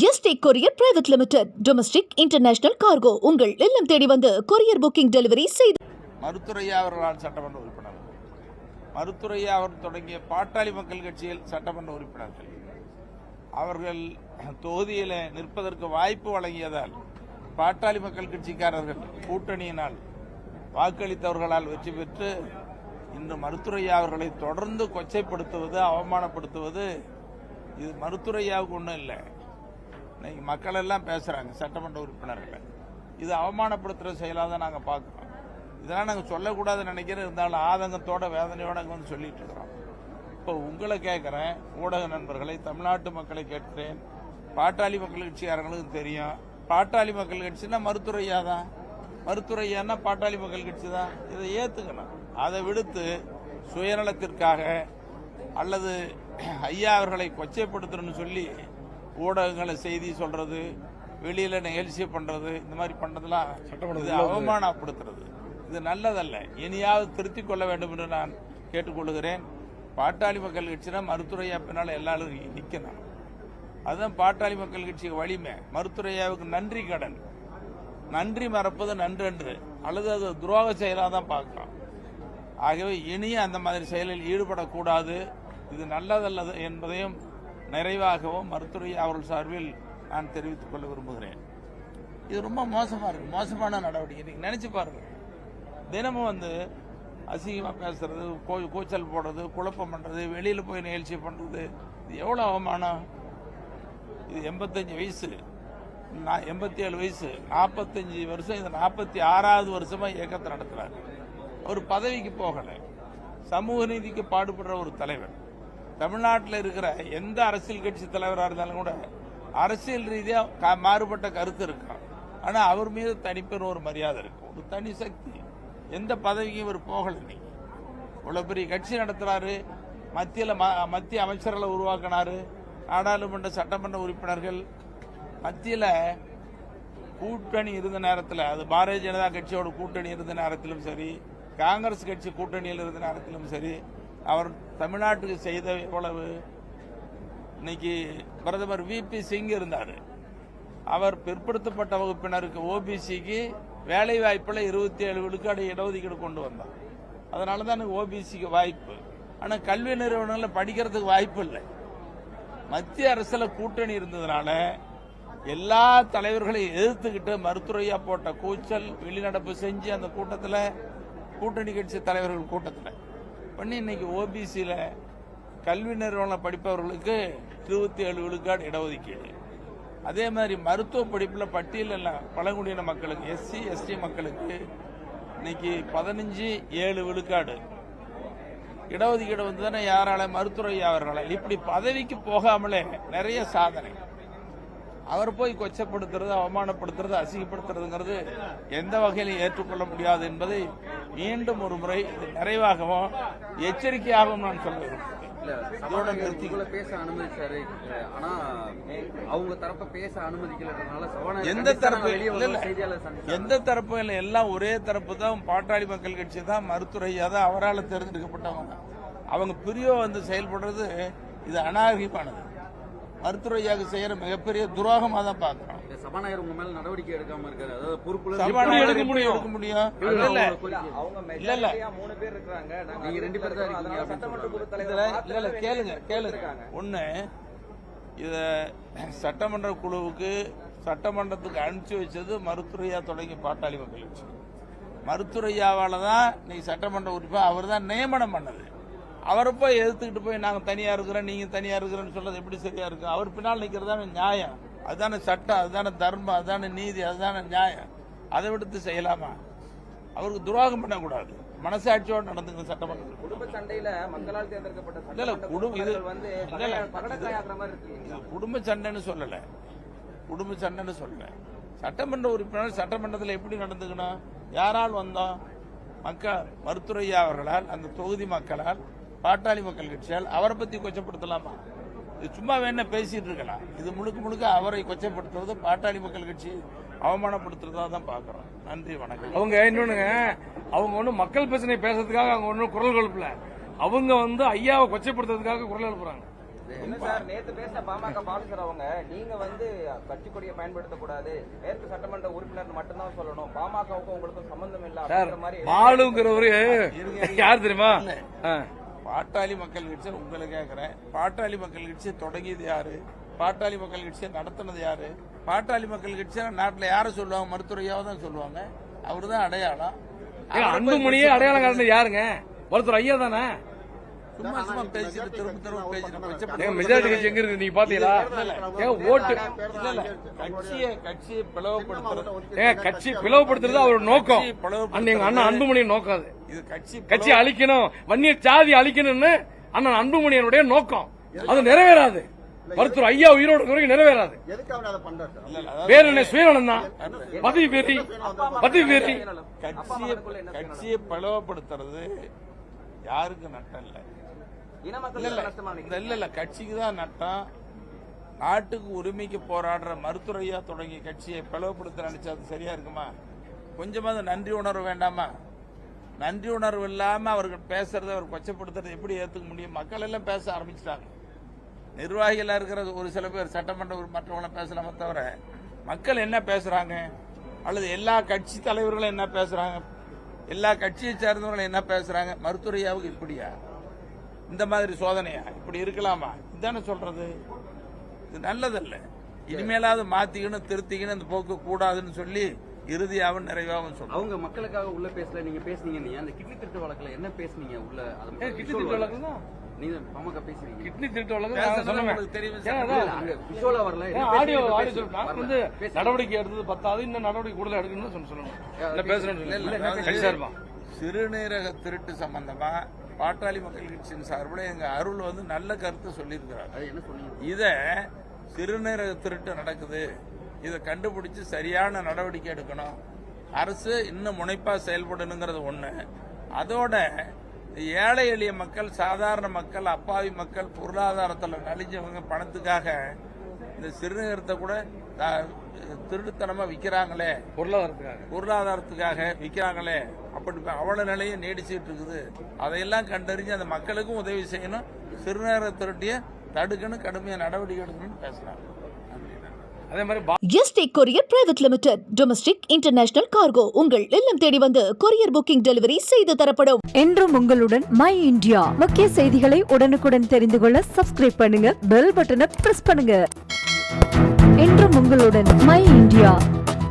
ST courier private limited domestic international cargo உங்கள் இல்லம் தேடி வந்து கொரியர் புக்கிங் டெலிவரி செய்து மருத்துரையா அவர்களால் சட்டமன்ற உறுப்பினர். மருத்துரையா அவர் தொடங்கிய பாட்டாளி மக்கள் கட்சியில் சட்டமன்ற உறுப்பினர்கள். அவர்கள் தொகுதியில் நிற்பதற்கு வாய்ப்பு வழங்கியதால் பாட்டாளி மக்கள் கட்சிக்காரர்கள் கூட்டணியினால் வாக்களித்தவர்களால் வெற்றி பெற்று இன்று மருத்துரையா அவர்களை தொடர்ந்து கொச்சைப்படுத்துவது அவமானப்படுத்துவது இது மருத்துரையாவுக்கு ஒன்றும் இல்லை. இன்னைக்கு மக்கள் எல்லாம் பேசுறாங்க சட்டமன்ற உறுப்பினர்கள். இது அவமானப்படுத்துகிற செயலாக தான் நாங்கள் பார்க்குறோம். இதெல்லாம் நாங்கள் சொல்லக்கூடாதுன்னு நினைக்கிறேன். இருந்தாலும் ஆதங்கத்தோட வேதனையோட அங்கே வந்து சொல்லிட்டு இருக்கிறோம். இப்போ உங்களை கேட்குறேன் ஊடக நண்பர்களை தமிழ்நாட்டு மக்களை கேட்கிறேன். பாட்டாளி மக்கள் கட்சிக்காரங்களுக்கும் தெரியும். பாட்டாளி மக்கள் கட்சினா மருத்துரையா தான்? மருத்துரையான்னா பாட்டாளி மக்கள் கட்சி தான்? இதை ஏற்றுக்கணும் அதை விடுத்து சுயநலத்திற்காக அல்லது ஐயா அவர்களை கொச்சைப்படுத்தணும்னு சொல்லி ஊடகங்களை செய்தி சொல்றது வெளியில நிகழ்ச்சி பண்றது இந்த மாதிரி பண்றதெல்லாம் இது அவமானப்படுத்துறது. இது நல்லதல்ல. இனியாவது திருத்திக் கொள்ள வேண்டும் என்று நான் கேட்டுக்கொள்கிறேன். பாட்டாளி மக்கள் கட்சினா மருத்துரையா பின்னால் எல்லாரும் நிக்கணும். அதுதான் பாட்டாளி மக்கள் கட்சிக்கு வலிமை. மருத்துரையாவுக்கு நன்றி கடன். நன்றி மறப்பது நன்றன்று. அல்லது அது துரோக செயலாக தான் பார்க்கலாம். ஆகவே இனிய அந்த மாதிரி செயலில் ஈடுபடக்கூடாது. இது நல்லதல்லது என்பதையும் நிறைவாகவும் மருத்துவ அவர்கள் சார்பில் நான் தெரிவித்துக் கொள்ள விரும்புகிறேன். இது ரொம்ப மோசமாக இருக்கு. மோசமான நடவடிக்கை. நீங்கள் நினச்சி பாருங்கள் தினமும் வந்து அசிங்கமாக பேசுறது கோ- கூச்சல் போடுறது குழப்பம் பண்ணுறது வெளியில் போய் நிகழ்ச்சி பண்ணுறது இது எவ்வளோ அவமானம்? இது எண்பத்தஞ்சு வயசு. நான் எண்பத்தி ஏழு வயசு. நாற்பத்தஞ்சு வருஷம் இது நாற்பத்தி ஆறாவது வருஷமாக இயக்கத்தை நடத்துகிறார் ஒரு பதவிக்கு போகலை. சமூக நீதிக்கு பாடுபடுற ஒரு தலைவர். தமிழ்நாட்டில் இருக்கிற எந்த அரசியல் கட்சி தலைவராக இருந்தாலும் கூட அரசியல் ரீதியாக மாறுபட்ட கருத்து இருக்கும் ஆனால் அவர் மீது தனிப்பெரும் ஒரு மரியாதை இருக்கும் ஒரு தனி சக்தி. எந்த பதவிக்கும் இவர் போகலை இன்னைக்கு. பெரிய கட்சி நடத்துகிறாரு மத்தியில் மத்திய அமைச்சர்களை உருவாக்கினாரு. நாடாளுமன்ற சட்டமன்ற உறுப்பினர்கள். மத்தியில் கூட்டணி இருந்த நேரத்தில் அது பாரதிய ஜனதா கட்சியோட கூட்டணி இருந்த நேரத்திலும் சரி காங்கிரஸ் கட்சி கூட்டணியில் இருந்த நேரத்திலும் சரி அவர் தமிழ்நாட்டுக்கு செய்த எவ்வளவு? இன்னைக்கு பிரதமர் வி. பி. சிங் இருந்தார். அவர் பிற்படுத்தப்பட்ட வகுப்பினருக்கு ஓபிசிக்கு வேலை வாய்ப்பில் இருபத்தி ஏழு விழுக்காடு இடஒதுக்கீடு கொண்டு வந்தார். அதனால தான் எனக்கு ஓபிசிக்கு வாய்ப்பு. ஆனால் கல்வி நிறுவனங்களில் படிக்கிறதுக்கு வாய்ப்பு இல்லை. மத்திய அரசில் கூட்டணி இருந்ததுனால எல்லா தலைவர்களையும் எதிர்த்துக்கிட்டு மருத்துவையா போட்ட கூச்சல் வெளிநடப்பு செஞ்சு அந்த கூட்டத்தில் கூட்டணி கட்சி தலைவர்கள் கூட்டத்தில். பண்ணி இன்னைக்கு ஓபிசியில் கல்வி நிறுவனம் படிப்பவர்களுக்கு இருபத்தி ஏழு விழுக்காடு இடஒதுக்கீடு. அதே மாதிரி மருத்துவ படிப்பில் பட்டியலில் பழங்குடியின மக்களுக்கு எஸ்சி எஸ்டி மக்களுக்கு இன்னைக்கு பதினஞ்சு ஏழு விழுக்காடு. இடஒதுக்கீடு வந்து தானே யாரால மருத்துவ அவர்களால். இப்படி பதவிக்கு போகாமலே நிறைய சாதனை. அவர் போய் கொச்சப்படுத்துறது அவமானப்படுத்துறது அசிங்கப்படுத்துறதுங்கிறது எந்த வகையிலும் ஏற்றுக்கொள்ள முடியாது என்பதை மீண்டும் ஒரு முறை இது நிறைவாகவும் எச்சரிக்கையாகவும் நான் சொல்ல இதோட நிறுத்தி பேச அனுமதிச்சாரு. ஆனா அவங்க தரப்ப பேச அனுமதிக்கலன்றதுனால எந்த தரப்பு? எந்த தரப்பும் இல்லை எல்லாம் ஒரே தரப்பு தான். பாட்டாளி மக்கள் கட்சி தான் மருத்துவரையா தான் அவரால் தேர்ந்தெடுக்கப்பட்டவங்க. அவங்க பிரியோ வந்து செயல்படுறது இது அநாகரிகமானது. மருத்துவரையாவுக்கு செய்யற மிகப்பெரிய துரோகமாக தான் பார்க்கிறோம். இந்த சபாநாயகர் உங்க மேல நடவடிக்கை எடுக்காம இருக்காரு. அதாவது பொறுப்புல முடியும்? எடுக்க முடியும்? இல்ல இல்ல. அவங்க இல்ல இல்ல மூணு பேர் இருக்காங்க நாங்க நீங்க ரெண்டு பேர் தான் இருக்கீங்க அதனால அப்படின்னு சட்டமன்ற குழு இதுல தலைவர் இல்ல இல்ல கேளுங்க கேளுங்க. ஒண்ணு இத சட்டமன்ற குழுவுக்கு சட்டமன்றத்துக்கு அனுப்பிச்சு வச்சது மருத்துவரையா தொடங்கி பாட்டாளி மக்கள் கட்சி மருத்துவரையாவால தான் இன்னைக்கு சட்டமன்ற உறுப்பினர் அவர் தான் நியமனம் பண்ணது. அவரை போய் எதிர்த்துக்கிட்டு போய் நாங்க தனியா இருக்கிறோம் நீங்க தனியா இருக்கிறோன்னு சொல்றது எப்படி சரியா இருக்கு அவர் பின்னால் நிக்கிறதான நியாயம். அதுதானே சட்டம் அதுதானே தர்மம் அதுதானே நீதி அதுதானே நியாயம். அதை விடுத்து செய்யலாமா? அவருக்கு துரோகம் பண்ணக்கூடாது. மனசாட்சியோடு நடந்துங்க சட்டமன்றத்தில். குடும்ப சண்டையில மக்களால் தேர்ந்தெடுக்கப்பட்ட குடும்ப- இது- வந்து குடும்ப சண்டைன்னு சொல்லல. குடும்ப சண்டைன்னு சொல்லல. சட்டமன்ற உறுப்பினர் சட்டமன்றத்தில் எப்படி நடந்துக்கணும்? யாரால் வந்தோம்? மக்கள் மருத்துவரையா அவர்களால் அந்த தொகுதி மக்களால் பாட்டாளி மக்கள் கட்சியால் அவரை பத்தி கொச்சப்படுத்தலாமா? இது சும்மா வேணா பேசிட்டு இருக்கலாம். இது முழுக்க முழுக்க அவரை கொச்சப்படுத்துறது பாட்டாளி மக்கள் கட்சி அவமானப்படுத்துறதா தான் பாக்குறோம் நன்றி வணக்கம். அவங்க இன்னொன்னுங்க அவங்க ஒன்றும் மக்கள் பிரச்சனை பேசுறதுக்காக அவங்க ஒன்றும் குரல் எழுப்பல. அவங்க வந்து ஐயாவை கொச்சைப்படுத்துறதுக்காக குரல் எழுப்புறாங்க. என்ன சார் நேத்து பேசின பாமக பாலிசர் அவங்க நீங்க வந்து கட்சி கொடியை பயன்படுத்த கூடாது மேற்கு சட்டமன்ற உறுப்பினர் மட்டும்தான் சொல்லணும். பாமகவுக்கும் உங்களுக்கும் சம்பந்தம் இல்ல பாலுங்கிறவரு யார் தெரியுமா? ஆ. பாட்டாளி மக்கள் கட்சி உங்களை கேட்கிறேன் பாட்டாளி மக்கள் கட்சி தொடங்கியது யாரு? பாட்டாளி மக்கள் கட்சியை நடத்தினது யாரு? பாட்டாளி மக்கள் கட்சியை நாட்டுல யாரை சொல்லுவாங்க? மருத்துவரையாவை தான் சொல்லுவாங்க. அடையாளம். அவரை போய் அன்புமணியே அடையாளம் காட்டினது யாருங்க? ஒருத்தர் ஐயா தானே? சும்மா சும்மா பேசிட்டு திரும்ப திரும்ப பேசிட்டு ஏங்க கொச்சப்படுத்த- மெஜாரிட்டி கட்சி எங்க இருக்கு நீங்க பாத்தீங்களா? ஏங்க ஓட்டு இல்ல. இல்ல கட்சியை கட்சியை பிளவுபடுத்துறது. கட்சி பிளவுபடுத்துறது அவரோட நோக்கம். கட்சியை எங்க அண்ணன் அன்புமணியின் நோக்கம் அது. கட்சி கட்சி அழிக்கணும் வன்னியர் சாதி அழிக்கணும்னு அண்ணன் அன்புமணியனுடைய நோக்கம். அது நிறைவேறாது. மருத்துவர் ஐயா உயிரோடு வரைக்கும் நிறைவேறாது. வேற என்ன சுயநலம் தான். பதவி வெறி பதவி வெறி கட்சியை கட்சியை பிளவுபடுத்துறது யாருக்கு நட்டம் இல்ல? இல்ல இல்ல. கட்சிக்கு தான் நட்டம். நாட்டுக்கு உரிமைக்கு போராடுற மருத்துவரையா தொடங்கிய கட்சியை பிளவுபடுத்த நினைச்சா அது சரியா இருக்குமா? கொஞ்சமாவது நன்றி உணர்வு வேண்டாமா? நன்றி உணர்வு இல்லாம அவர்கள் பேசுறதை அவர் கொச்சப்படுத்துறது எப்படி ஏத்துக்க முடியும்? மக்கள் எல்லாம் பேச ஆரம்பிச்சிட்டாங்க. நிர்வாகிகளா இருக்கிற ஒரு சில பேர் சட்டமன்ற உறுப்பினர் மற்றவங்கள பேசலாமே தவிர மக்கள் என்ன பேசுறாங்க? அல்லது எல்லா கட்சி தலைவர்களும் என்ன பேசுறாங்க? எல்லா கட்சியை சேர்ந்தவர்களும் என்ன பேசுறாங்க? மருத்துவரையாவுக்கு இப்படியா? இந்த மாதிரி சோதனையா? இப்படி இருக்கலாமா? இதானே சொல்றது. இது நல்லதல்ல. இனிமேலாவது மாத்திக்கணும் திருத்திக்கணும் இந்த போக்கு கூடாதுன்னு சொல்லி இறுதியாகவும் நிறைவாகவும் சொல்றோம். அவங்க மக்களுக்காக உள்ள பேசல நீங்க பேசுனீங்க நீங்க அந்த கிட்னி திருட்டு வழக்குல என்ன பேசுனீங்க உள்ள? கிட்னி திருட்டு வழக்கு. தான்? நீங்க பாமக பேசுறீங்க. கிட்னி திருட்டு வழக்கு சொன்னேன் தெரியும் வரல. ஆடியோ? ஆடியோ சொல்றேன். வந்து. நடவடிக்கை எடுத்தது பத்தாது இன்னும் நடவடிக்கை கூடுதல் எடுக்கணும்னு சொல்லி சொல்லணும் சார்பா சிறுநீரக திருட்டு சம்பந்தமா பாட்டாளி மக்கள் கட்சியின் சார்பில் எங்க அருள் வந்து நல்ல கருத்து சொல்லியிருக்கிறார். அது என்ன சொன்னீங்க? இத சிறுநீரக திருட்டு நடக்குது. இதை கண்டுபிடிச்சு சரியான நடவடிக்கை எடுக்கணும். அரசு இன்னும் முனைப்பா செயல்படணுங்கிறது ஒண்ணு. அதோட ஏழை எளிய மக்கள் சாதாரண மக்கள் அப்பாவி மக்கள் பொருளாதாரத்தில் நலிஞ்சவங்க பணத்துக்காக இந்த சிறுநீரகத்தை கூட த- திருட்டுத்தனமா விற்கிறாங்களே பொருளாதாரத்துக்காக. பொருளாதாரத்துக்காக விற்கிறாங்களே அப்படி அவல நிலையும் நீடிச்சுட்டு இருக்குது. அதையெல்லாம் கண்டறிஞ்சு அந்த மக்களுக்கும் உதவி செய்யணும். திருட்டிய தடுக்கணும் கடுமையா நடவடிக்கை எடுக்கணும்னு பேசுறாங்க. அதே மாதிரி பா- ST courier private limited. Domestic international cargo உங்கள் இல்லம் தேடி வந்து கொரியர் புக்கிங் டெலிவரி செய்து தரப்படும். என்றும் உங்களுடன் மை இந்தியா. முக்கிய செய்திகளை உடனுக்குடன் தெரிந்து கொள்ள சப்ஸ்கிரைப் பண்ணுங்க பெல் பட்டனை பிரஸ் பண்ணுங்க. என்றும் உங்களுடன் மை இந்தியா.